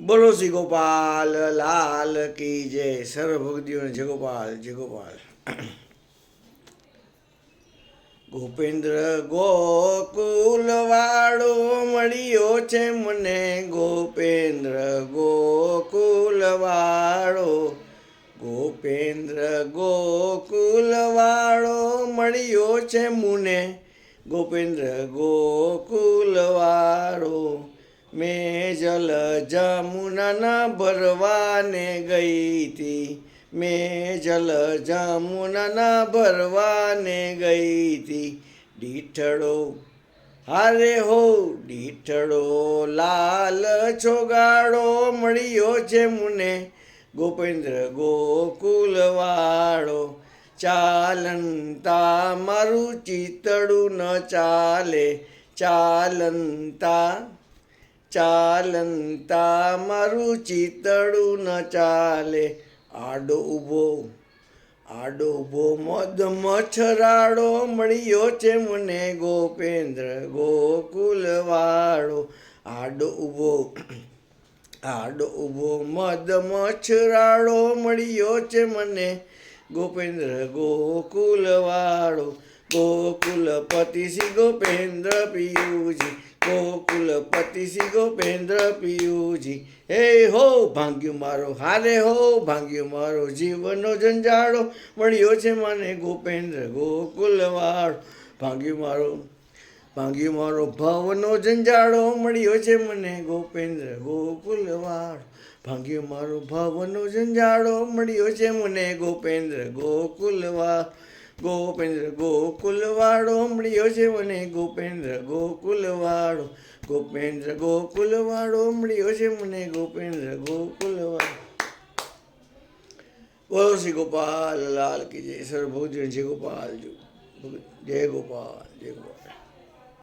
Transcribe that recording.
બોલો શ્રી ગોપાલ, લાલ કી જય. સર્વ ભક્તિઓને જય ગોપાલ જય ગોપાલ. ગોપેન્દ્ર ગોકુલ વાળો મળ્યો છે મને. ગોપેન્દ્ર ગોકુલ વાળો ગોપેન્દ્ર ગોકુલ વાળો મળ્યો છે મુને. ગોપેન્દ્ર ગોકુલ વાળો મેં જલ જમુના ભરવાને ગઈ હતી મેં જલ જમુના ભરવાને ગઈ હતી ડીઠડો હારે હો ડીઠડો લાલ છોગાડો મળ્યો છે મુને. ગોપેન્દ્ર ગોકુલ વાળો ચાલંતા મારું ચિતડું ન ચાલે, ચાલંતા ચાલંતા મારું ચિતડું ન ચાલે. આડો ઊભો આડો ઊભો મદ મચ્છરાડો મળ્યો છે મને ગોપેન્દ્ર ગોકુલ વાળો આડો ઊભો આડો ઊભો મદ મચ્છરાડો મળ્યો છે મને ગોપેન્દ્ર ગોકુલ વાળો ગોકુલપતિ શ્રી ગોપેન્દ્ર પિયુજી, ગોકુલપતિ શ્રી ગોપેન્દ્ર પિયુજી. હે હો ભાંગ્યું મારો હારે હો, ભાંગ્યું મારો જીવનનો જંજાળો મળ્યો છે મને ગોપેન્દ્ર ગોકુલવાળો. ભાંગ્યું મારો ભાંગ્યું મારો ભવનો જંજાળો મળ્યો છે મને ગોપેન્દ્ર ગોકુલવાળો. ભાંગ્યું મારો ભવનો જંજાળો મળ્યો છે મને ગોપેન્દ્ર ગોકુલ વાળો ગોપેન્દ્ર ગોકુલ વાળો મળ્યો છે મને. ગોપેન્દ્ર ગોકુલવાળો ગોપેન્દ્ર ગોકુલવાળો મળ્યો છે મને. ગોપેન્દ્ર ગોકુલવાળો. બોલો શ્રી ગોપાલ, લાલ કી જય. સર્વભૂત જય ગોપાલ જય ગોપાલ જય ગોપાલ.